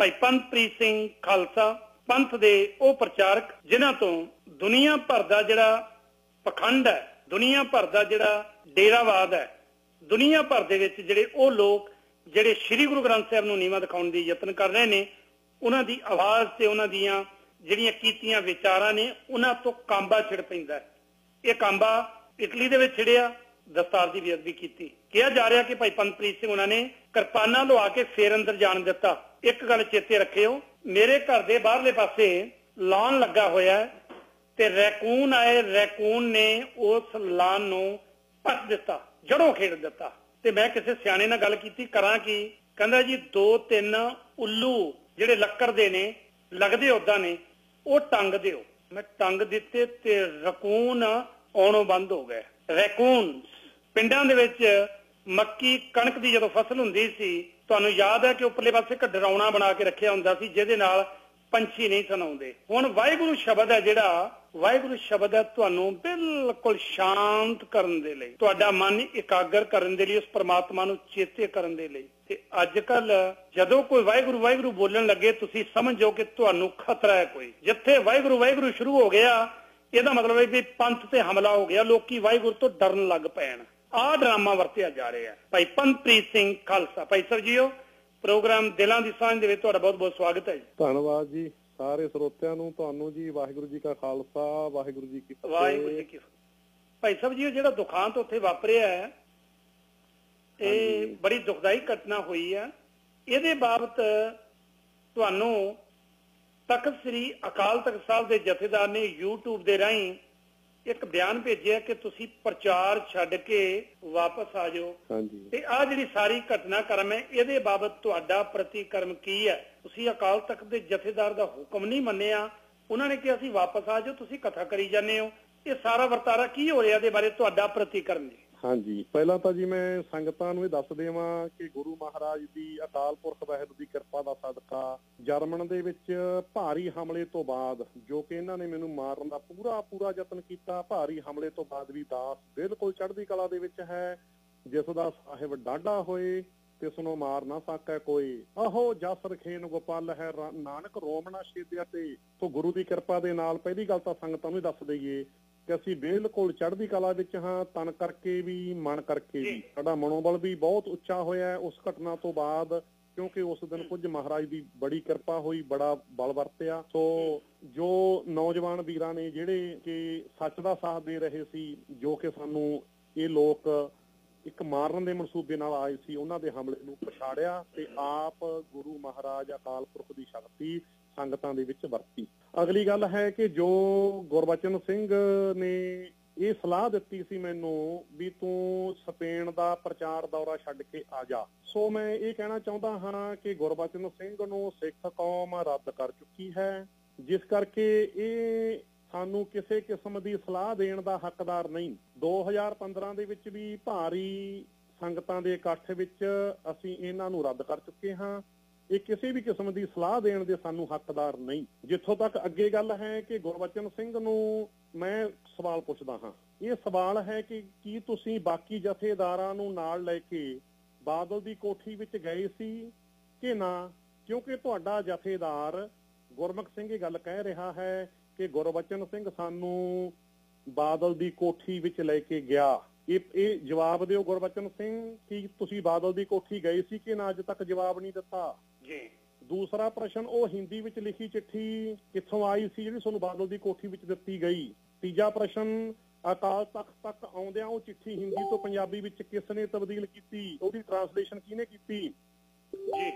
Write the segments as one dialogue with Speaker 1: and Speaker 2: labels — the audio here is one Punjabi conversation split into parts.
Speaker 1: ਭਾਈ ਪੰਥਪ੍ਰੀਤ ਸਿੰਘ ਖਾਲਸਾ ਪੰਥ ਦੇ ਉਹ ਪ੍ਰਚਾਰਕ, ਜਿਨ੍ਹਾਂ ਤੋਂ ਦੁਨੀਆ ਭਰ ਦਾ ਜਿਹੜਾ ਪਖੰਡ ਹੈ, ਦੁਨੀਆ ਭਰ ਦਾ ਜਿਹੜਾ ਡੇਰਾਵਾਦ ਹੈ, ਦੁਨੀਆ ਭਰ ਦੇ ਵਿੱਚ ਜਿਹੜੇ ਉਹ ਲੋਕ ਜਿਹੜੇ ਸ੍ਰੀ ਗੁਰੂ ਗ੍ਰੰਥ ਸਾਹਿਬ ਨੂੰ ਨੀਵਾ ਦਿਖਾਉਣ ਦੀ ਯਤਨ ਕਰ ਰਹੇ ਨੇ, ਉਹਨਾਂ ਦੀ ਆਵਾਜ਼ ਤੇ ਉਹਨਾਂ ਦੀਆਂ ਜਿਹੜੀਆਂ ਕੀਤੀਆਂ ਵਿਚਾਰਾਂ ਨੇ, ਉਹਨਾਂ ਤੋਂ ਕਾਂਬਾ ਛਿੜ ਪੈਂਦਾ ਇਹ ਕਾਂਬਾ ਇਟਲੀ ਦੇ ਵਿੱਚ ਛਿੜਿਆ, ਦਸਤਾਰ ਦੀ ਬੇਅਦਬੀ ਕੀਤੀ। ਕਿਹਾ ਜਾ ਰਿਹਾ ਕਿ ਭਾਈ ਪੰਤਪ੍ਰੀਤ ਸਿੰਘ ਉਹਨਾਂ ਨੇ ਕਿਰਪਾਨਾਂ ਲਵਾ ਕੇ ਫੇਰ ਅੰਦਰ ਜਾਣ ਦਿੱਤਾ। ਇੱਕ ਗੱਲ ਚੇਤੇ ਰੱਖਿਓ, ਮੇਰੇ ਘਰ ਦੇ ਬਾਹਰਲੇ ਪਾਸੇ ਲਾਨ ਲੱਗਾ ਹੋਇਆ ਤੇ ਰੈਕੂਨ ਆਏ, ਰੈਕੂਨ ਨੇ ਉਸ ਲਾਨ ਨੂੰ ਪੱਟ ਦਿੱਤਾ, ਜੜੋਂ ਖੇਡ ਦਿੱਤਾ। ਤੇ ਮੈਂ ਕਿਸੇ ਸਿਆਣੇ ਨਾਲ ਗੱਲ ਕੀਤੀ, ਕਰਾਂ ਕੀ? ਕਹਿੰਦਾ ਜੀ, ਦੋ ਤਿੰਨ ਉੱਲੂ ਜਿਹੜੇ ਲੱਕੜ ਦੇ ਨੇ, ਲੱਗਦੇ ਉਦਾਂ ਨੇ, ਉਹ ਟੰਗ ਦਿਓ। ਮੈਂ ਟੰਗ ਦਿੱਤੇ ਤੇ ਰਕੂਨ ਆਉਣੋਂ ਬੰਦ ਹੋ ਗਏ ਰੈਕੂਨ ਪਿੰਡਾਂ ਦੇ ਵਿੱਚ ਮੱਕੀ ਕਣਕ ਦੀ ਜਦੋਂ ਫਸਲ ਹੁੰਦੀ ਸੀ, ਤੁਹਾਨੂੰ ਯਾਦ ਹੈ ਕਿ ਉੱਪਰਲੇ ਪਾਸੇ ਇੱਕ ਡਰਾਉਣਾ ਬਣਾ ਕੇ ਰੱਖਿਆ ਹੁੰਦਾ ਸੀ, ਜਿਹਦੇ ਨਾਲ ਪੰਛੀ ਨਹੀਂ ਸੁਣਾਉਂਦੇ ਹੁਣ ਵਾਹਿਗੁਰੂ ਸ਼ਬਦ ਹੈ ਜਿਹੜਾ, ਵਾਹਿਗੁਰੂ ਸ਼ਬਦ ਹੈ ਤੁਹਾਨੂੰ ਬਿਲਕੁਲ ਸ਼ਾਂਤ ਕਰਨ ਦੇ ਲਈ, ਤੁਹਾਡਾ ਮਨ ਇਕਾਗਰ ਕਰਨ ਦੇ ਲਈ, ਉਸ ਪ੍ਰਮਾਤਮਾ ਨੂੰ ਚੇਤੇ ਕਰਨ ਦੇ ਲਈ। ਤੇ ਅੱਜ ਕੱਲ ਜਦੋਂ ਕੋਈ ਵਾਹਿਗੁਰੂ ਵਾਹਿਗੁਰੂ ਬੋਲਣ ਲੱਗੇ, ਤੁਸੀਂ ਸਮਝੋ ਕਿ ਤੁਹਾਨੂੰ ਖਤਰਾ ਹੈ ਕੋਈ। ਜਿੱਥੇ ਵਾਹਿਗੁਰੂ ਵਾਹਿਗੁਰੂ ਸ਼ੁਰੂ ਹੋ ਗਿਆ, ਇਹਦਾ ਮਤਲਬ ਹੈ ਵੀ ਪੰਥ ਤੇ ਹਮਲਾ ਹੋ ਗਿਆ, ਲੋਕੀ ਵਾਹਿਗੁਰੂ ਤੋਂ ਡਰਨ ਲੱਗ ਪੈਣ। ਆਹ ਡਰਾਮਾ ਵਰਤਿਆ ਜਾ ਰਿਹਾ ਹੈ। ਭਾਈ ਪੰਤਪ੍ਰੀਤ ਸਿੰਘ ਖਾਲਸਾ। ਭਾਈ ਸਰਜੀਓ ਪ੍ਰੋਗਰਾਮ ਦਿਲਾਂ ਦੀ ਸਾਂਝ ਦੇ ਵਿੱਚ ਤੁਹਾਡਾ ਬਹੁਤ ਬਹੁਤ ਸਵਾਗਤ ਹੈ ਜੀ।
Speaker 2: ਧੰਨਵਾਦ ਜੀ। ਸਾਰੇ ਸਰੋਤਿਆਂ ਨੂੰ ਤੁਹਾਨੂੰ ਜੀ ਵਾਹਿਗੁਰੂ ਜੀ ਕਾ ਖਾਲਸਾ ਵਾਹਿਗੁਰੂ ਜੀ ਕੀ ਫਤਿਹ।
Speaker 1: ਵਾਹਿਗੁਰੂ ਜੀ ਕੀ ਫਤਿਹ। ਭਾਈ ਸਾਹਿਬ ਜੀ ਜਿਹੜਾ ਦੁਖਾਂਤ ਉੱਥੇ ਵਾਪਰਿਆ ਹੈ ਇਹ ਬੜੀ ਦੁਖਦਾਈ ਘਟਨਾ ਹੋਈ ਹੈ। ਇਹਦੇ ਬਾਬਤ ਤੁਹਾਨੂੰ ਤਖਤ ਸ੍ਰੀ ਅਕਾਲ ਤਖਤ ਸਾਹਿਬ ਦੇ ਜਥੇਦਾਰ ਨੇ YouTube ਦੇ ਰਾਹੀਂ ਇੱਕ ਬਿਆਨ ਭੇਜਿਆ ਕਿ ਤੁਸੀਂ ਪ੍ਰਚਾਰ ਛੱਡ ਕੇ ਵਾਪਸ ਆ ਜਾਓ।
Speaker 2: ਹਾਂਜੀ।
Speaker 1: ਤੇ ਆ ਜਿਹੜੀ ਸਾਰੀ ਘਟਨਾਕ੍ਰਮ ਹੈ ਇਹਦੇ ਬਾਬਤ ਤੁਹਾਡਾ ਪ੍ਰਤੀਕਰਮ ਕੀ ਹੈ? ਤੁਸੀਂ ਅਕਾਲ ਤਖਤ ਦੇ ਜਥੇਦਾਰ ਦਾ ਹੁਕਮ ਨਹੀਂ ਮੰਨਿਆ। ਉਹਨਾਂ ਨੇ ਕਿਹਾ ਅਸੀਂ ਵਾਪਸ ਆ ਜਾਓ ਤੁਸੀਂ ਕਥਾ ਕਰੀ ਜਾਂਦੇ ਹੋ। ਇਹ ਸਾਰਾ ਵਰਤਾਰਾ ਕੀ ਹੋ ਰਿਹਾ ਇਹਦੇ ਬਾਰੇ ਤੁਹਾਡਾ ਪ੍ਰਤੀਕਰਮ ਜੀ?
Speaker 2: ਹਾਂਜੀ। ਪਹਿਲਾਂ ਤਾਂ ਜੀ ਮੈਂ ਸੰਗਤਾਂ ਨੂੰ ਇਹ ਦੱਸ ਦੇਵਾਂ ਕਿ ਗੁਰੂ ਮਹਾਰਾਜ ਦੀ ਅਕਾਲ ਪੁਰਖ ਵਾਹਿਗੁਰੂ ਦੀ ਕਿਰਪਾ ਦਾ ਸਦਕਾ ਜਰਮਨ ਦੇ ਵਿੱਚ ਭਾਰੀ ਹਮਲੇ ਤੋਂ ਬਾਅਦ, ਜੋ ਕਿ ਇਹਨਾਂ ਨੇ ਮੈਨੂੰ ਮਾਰਨ ਦਾ ਪੂਰਾ ਪੂਰਾ ਯਤਨ ਕੀਤਾ, ਭਾਰੀ ਹਮਲੇ ਤੋਂ ਬਾਅਦ ਵੀ ਦਾਸ ਬਿਲਕੁਲ ਚੜ੍ਹਦੀ ਕਲਾ ਦੇ ਵਿੱਚ ਹੈ। ਜਿਸ ਦਾ ਸਾਹਿਬ ਡਾਢਾ ਹੋਏ ਤਿਸ ਨੂੰ ਮਾਰ ਨਾ ਸਕੈ ਕੋਈ। ਆਹੋ ਜਸ ਰਖੇਨ ਗੋਪਾਲ ਹੈ ਨਾਨਕ ਰੋਮਣਾ ਛੇਦਿਆ ਤੇ ਸੋ ਗੁਰੂ ਦੀ ਕਿਰਪਾ ਦੇ ਨਾਲ ਪਹਿਲੀ ਗੱਲ ਤਾਂ ਸੰਗਤਾਂ ਨੂੰ ਦੱਸ ਦਈਏ ਕਿ ਅਸੀਂ ਬਿਲਕੁਲ ਚੜ੍ਹਦੀ ਕਲਾ ਵਿੱਚ ਹਾਂ ਤਨ ਕਰਕੇ ਵੀ ਮਨ ਕਰਕੇ ਵੀ। ਸਾਡਾ ਮਨੋਬਲ ਵੀ ਬਹੁਤ ਉੱਚਾ ਹੋਇਆ ਉਸ ਘਟਨਾ ਤੋਂ ਬਾਅਦ ਕਿਉਂਕਿ ਉਸ ਦਿਨ ਕੁਝ ਮਹਾਰਾਜ ਦੀ ਬੜੀ ਕਿਰਪਾ ਹੋਈ ਬੜਾ ਬਲ ਵਰਤਿਆ। ਸੋ ਜੋ ਨੌਜਵਾਨ ਵੀਰਾਂ ਨੇ ਜਿਹੜੇ ਕਿ ਸੱਚ ਦਾ ਸਾਥ ਦੇ ਰਹੇ ਸੀ ਜੋ ਕਿ ਸਾਨੂੰ ਇਹ ਲੋਕ ਇੱਕ ਮਾਰਨ ਦੇ ਮਨਸੂਬੇ ਨਾਲ ਆਏ ਸੀ ਉਹਨਾਂ ਦੇ ਹਮਲੇ ਨੂੰ ਪਛਾੜਿਆ ਤੇ ਆਪ ਗੁਰੂ ਮਹਾਰਾਜ ਅਕਾਲ ਪੁਰਖ ਦੀ ਸ਼ਕਤੀ ਸੰਗਤਾਂ ਦੇ ਵਿੱਚ ਵਰਤੀ। ਅਗਲੀ ਗੱਲ ਹੈ ਕਿ ਜੋ ਗੁਰਬਚਨ ਸਿੰਘ ਨੇ ਇਹ ਸਲਾਹ ਦਿੱਤੀ ਸੀ ਮੈਨੂੰ ਵੀ ਤੂੰ ਸਪੇਨ ਦਾ ਪ੍ਰਚਾਰ ਦੌਰਾ ਛੱਡ ਕੇ ਆ ਜਾ। ਸੋ ਮੈਂ ਇਹ ਕਹਿਣਾ ਚਾਹੁੰਦਾ ਹਾਂ ਕਿ ਗੁਰਬਚਨ ਸਿੰਘ ਨੂੰ ਸਿੱਖ ਕੌਮ ਰੱਦ ਕਰ ਚੁੱਕੀ ਹੈ, ਜਿਸ ਕਰਕੇ ਇਹ ਸਾਨੂੰ ਕਿਸੇ ਕਿਸਮ ਦੀ ਸਲਾਹ ਦੇਣ ਦਾ ਹੱਕਦਾਰ ਨਹੀਂ। 2015 ਦੇ ਵਿੱਚ ਵੀ ਭਾਰੀ ਸੰਗਤਾਂ ਦੇ ਇਕੱਠ ਵਿੱਚ ਅਸੀਂ ਇਹਨਾਂ ਨੂੰ ਰੱਦ ਕਰ ਚੁੱਕੇ ਹਾਂ। ਇਹ ਕਿਸੇ ਵੀ ਕਿਸਮ ਦੀ ਸਲਾਹ ਦੇਣ ਦੇ ਸਾਨੂੰ ਹੱਕਦਾਰ ਨਹੀਂ। ਜਿੱਥੋਂ ਤੱਕ ਅੱਗੇ ਗੱਲ ਹੈ ਕਿ ਗੁਰਬਚਨ ਸਿੰਘ ਨੂੰ ਮੈਂ ਸਵਾਲ ਪੁੱਛਦਾ ਹਾਂ। ਇਹ ਸਵਾਲ ਹੈ ਕਿ ਕੀ ਤੁਸੀਂ ਬਾਕੀ ਜਥੇਦਾਰਾਂ ਨੂੰ ਨਾਲ ਲੈ ਕੇ ਬਾਦਲ ਦੀ ਕੋਠੀ ਵਿੱਚ ਗਏ ਸੀ ਕਿ ਨਾ? ਕਿਉਂਕਿ ਤੁਹਾਡਾ ਜਥੇਦਾਰ ਗੁਰਮੁਖ ਸਿੰਘ ਇਹ ਗੱਲ ਕਹਿ ਰਿਹਾ ਹੈ ਕਿ ਗੁਰਬਚਨ ਸਿੰਘ ਸਾਨੂੰ ਬਾਦਲ ਦੀ ਕੋਠੀ ਵਿੱਚ ਲੈ ਕੇ ਗਿਆ। ਇਹ ਇਹ ਜਵਾਬ ਦਿਓ ਗੁਰਬਚਨ ਸਿੰਘ, ਕਿ ਤੁਸੀਂ ਬਾਦਲ ਦੀ ਕੋਠੀ ਗਏ ਸੀ ਕਿ ਨਾ? ਅੱਜ ਤੱਕ ਜਵਾਬ ਨਹੀਂ ਦਿੱਤਾ।
Speaker 1: ਜੀ।
Speaker 2: ਦੂਸਰਾ ਪ੍ਰਸ਼ਨ ਉਹ ਹਿੰਦੀ ਵਿੱਚ ਲਿਖੀ ਚਿੱਠੀ ਕਿੱਥੋਂ ਆਈ ਸੀ ਜਿਹੜੀ ਤੁਹਾਨੂੰ ਬਾਦਲ ਦੀ ਕੋਠੀ ਵਿੱਚ ਦਿੱਤੀ ਗਈ? ਤੀਜਾ ਪ੍ਰਸ਼ਨ ਅਕਾਲ ਤਖਤ ਤੱਕ ਆਉਂਦਿਆਂ ਉਹ ਚਿੱਠੀ ਹਿੰਦੀ ਤੋਂ ਪੰਜਾਬੀ ਵਿੱਚ ਕਿਸ ਨੇ ਤਬਦੀਲ ਕੀਤੀ? ਉਹਦੀ ਟਰਾਂਸਲੇਸ਼ਨ ਕਿਹਨੇ ਕੀਤੀ?
Speaker 1: ਜੀ।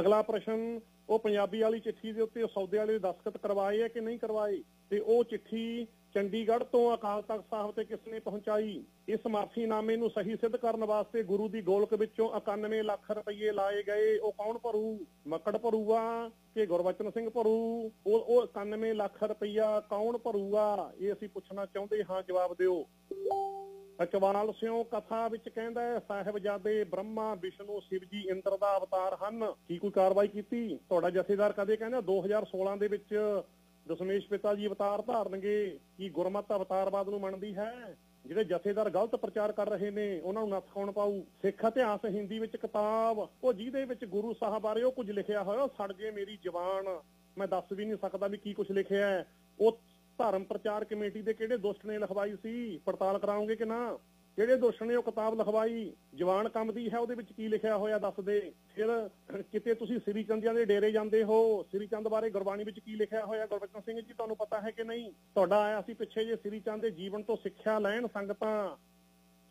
Speaker 2: ਅਗਲਾ ਪ੍ਰਸ਼ਨ ਉਹ ਪੰਜਾਬੀ ਵਾਲੀ ਚਿੱਠੀ ਦੇ ਉੱਤੇ ਸੌਦੇ ਵਾਲੇ ਦਸਖਤ ਕਰਵਾਏ ਹੈ ਕਿ ਨਹੀਂ ਕਰਵਾਏ? ਤੇ ਉਹ ਚਿੱਠੀ ਚੰਡੀਗੜ੍ਹ ਤੋਂ ਅਕਾਲ ਤਖਤ ਸਾਹਿਬ ਤੇ ਕਿਸ ਨੇ ਪਹੁੰਚਾਈ। ਇਸ ਮਾਫੀਨਾਮੇ ਨੂੰ ਸਹੀ ਸਿੱਧ ਕਰਨ ਵਾਸਤੇ ਗੁਰੂ ਦੀ ਗੋਲਕ ਵਿੱਚੋਂ 91 ਲੱਖ ਰੁਪਏ ਲਾਏ ਗਏ। ਉਹ ਕੌਣ ਭਰੂ? ਮੱਕੜ ਭਰੂਗਾ ਕਿ ਗੁਰਬਚਨ ਸਿੰਘ ਭਰੂ? ਉਹ ਉਹ 91 ਲੱਖ ਰੁਪਈਆ ਕੌਣ ਭਰੂਗਾ? ਇਹ ਅਸੀਂ ਪੁੱਛਣਾ ਚਾਹੁੰਦੇ ਹਾਂ, ਜਵਾਬ ਦਿਓ। ਅਕਵਾਲ ਸਿਓ ਕਥਾ ਵਿੱਚ ਕਹਿੰਦਾ ਹੈ, ਸਾਹਿਬਜ਼ਾਦੇ ਬ੍ਰਹਮਾ, ਵਿਸ਼ਨੂੰ, ਸ਼ਿਵਜੀ, ਇੰਦਰ ਦਾ ਅਵਤਾਰ ਹਨ। ਕੀ ਕੋਈ ਕਾਰਵਾਈ ਕੀਤੀ? ਤੁਹਾਡਾ ਜਥੇਦਾਰ ਕਦੇ ਕਹਿੰਦਾ 2016 ਦੇ ਵਿੱਚ ਦਸ਼ਮੇਸ਼ ਪਿਤਾ ਜੀ ਅਵਤਾਰ ਧਾਰਨਗੇ ਕੀ ਗੁਰਮਤਿ ਅਵਤਾਰਵਾਦ ਨੂੰ ਮੰਨਦੀ ਹੈ। ਜਿਹੜੇ ਜਥੇਦਾਰ ਗਲਤ ਪ੍ਰਚਾਰ ਕਰ ਰਹੇ ਨੇ, ਉਹਨਾਂ ਨੂੰ ਨੱਥ ਕੌਣ ਪਾਊ। ਸਿੱਖ ਇਤਿਹਾਸ ਹਿੰਦੀ ਵਿੱਚ ਕਿਤਾਬ, ਉਹ ਜਿਹਦੇ ਵਿੱਚ ਗੁਰੂ ਸਾਹਿਬ ਬਾਰੇ ਉਹ ਕੁਝ ਲਿਖਿਆ ਹੋਇਆ ਸੜ ਜੇ ਮੇਰੀ ਜ਼ਬਾਨ ਮੈਂ ਦੱਸ ਵੀ ਨਹੀਂ ਸਕਦਾ ਵੀ ਕੀ ਕੁਝ ਲਿਖਿਆ ਹੈ। ਉਹ ਧਰਮ ਪ੍ਰਚਾਰ ਕਮੇਟੀ ਦੇ ਕਿਹੜੇ ਦੁਸ਼ਟ ਨੇ ਲਿਖਵਾਈ ਸੀ? ਪੜਤਾਲ ਕਰਾਉਂਗੇ ਕਿ ਨਾ? ਕਿਹੜੇ ਦੋਸ਼ ਨੇ ਉਹ ਕਿਤਾਬ ਲਿਖਵਾਈ, ਜਵਾਨ ਕੰਮ ਦੀ ਹੈ, ਉਹਦੇ ਵਿੱਚ ਕੀ ਲਿਖਿਆ ਹੋਇਆ ਦੱਸਦੇ। ਫਿਰ ਕਿਤੇ ਤੁਸੀਂ ਸ੍ਰੀ ਚੰਦਿਆਂ ਦੇ ਡੇਰੇ ਜਾਂਦੇ ਹੋ, ਸ੍ਰੀ ਚੰਦ ਬਾਰੇ ਗੁਰਬਾਣੀ ਵਿੱਚ ਕੀ ਲਿਖਿਆ ਹੋਇਆ? ਗੁਰਬਚਨ ਸਿੰਘ ਜੀ, ਤੁਹਾਨੂੰ ਪਤਾ ਹੈ ਕਿ ਨਹੀਂ? ਤੁਹਾਡਾ ਆਇਆ ਸੀ ਪਿੱਛੇ ਜੇ ਸ੍ਰੀ ਚੰਦ ਦੇ ਜੀਵਨ ਤੋਂ ਸਿੱਖਿਆ ਲੈਣ ਸੰਗਤਾਂ।